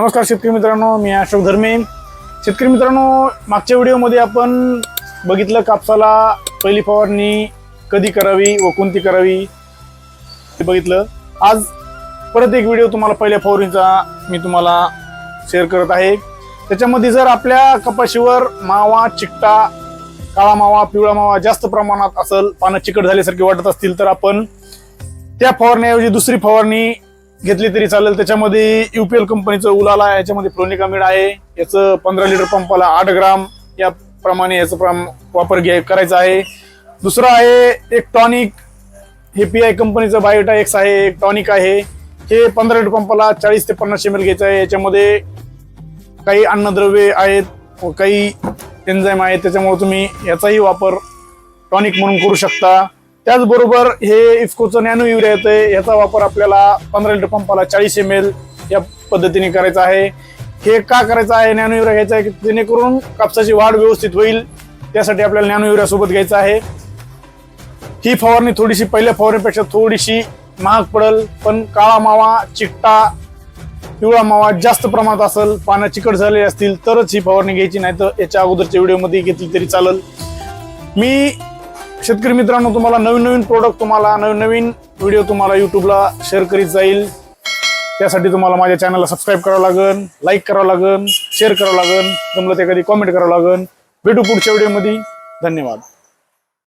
नमस्कार शेतकरी मित्रांनो मी अशोक धर्मे शेतकरी मित्रांनो मागच्या व्हिडिओमध्ये आपण बघितलं कापसाला पहिली फवारणी कधी करावी व कोणती करावी ते बघितलं. आज परत एक व्हिडिओ तुम्हाला पहिल्या फवारणीचा मी तुम्हाला शेअर करत आहे. त्याच्यामध्ये जर आपल्या कपाशीवर मावा चिकटा काळा मावा पिवळा मावा जास्त प्रमाणात असेल पानं चिकट झाल्यासारखे वाटत असतील तर आपण त्या फवारण्याऐवजी दुसरी फवारणी घेतली तरी चालेल. त्याच्यामध्ये युपीएल कंपनीचं उलाला आहे. याच्यामध्ये फ्लोनिकामिड आहे. याचं पंधरा लिटर पंपाला आठ ग्राम. या प्रमाणे याचं प्रम वापर घ्या करायचा आहे. दुसरं आहे एक टॉनिक हे पी आय कंपनीचं बायोटा एक्स आहे. एक टॉनिक आहे. हे पंधरा लिटर पंपाला चाळीस ते पन्नास एम एल घ्यायचं आहे. याच्यामध्ये काही अन्नद्रव्ये आहेत. व काही एन्झाईम आहेत. त्याच्यामुळे तुम्ही याचाही वापर टॉनिक म्हणून करू शकता. त्याचबरोबर हे इफ्कोचं नॅनो युरिया येतं याचा वापर आपल्याला पंधरा लिटर पंपाला चाळीस एम एल या पद्धतीने करायचा आहे. हे का करायचं आहे? नॅनो युरिया घ्यायचा आहे जेणेकरून कापसाची वाढ व्यवस्थित होईल त्यासाठी आपल्याला नॅनो युरिया सोबत घ्यायचा आहे. ही फवारणी थोडीशी पहिल्या फवारणीपेक्षा थोडीशी महाग पडेल पण काळा मावा चिकटा पिवळा मावा जास्त प्रमाणात असेल पानं चिकट झाले असतील तरच ही फवारणी घ्यायची नाही तर याच्या अगोदरच्या व्हिडिओमध्ये घेतली तरी चालेल. मी शेतकरी मित्रांनो तुम्हाला नवीन नवीन प्रोडक्ट तुम्हाला नवीन नवीन व्हिडिओ तुम्हाला युट्यूबला शेअर करीत जाईल. त्यासाठी तुम्हाला माझ्या चॅनलला सबस्क्राईब करावं लागेल लाईक करावं लागेल शेअर करावं लागेल जमलं ते कधी कॉमेंट करावं लागेल भेटू पुढच्या व्हिडिओमध्ये धन्यवाद.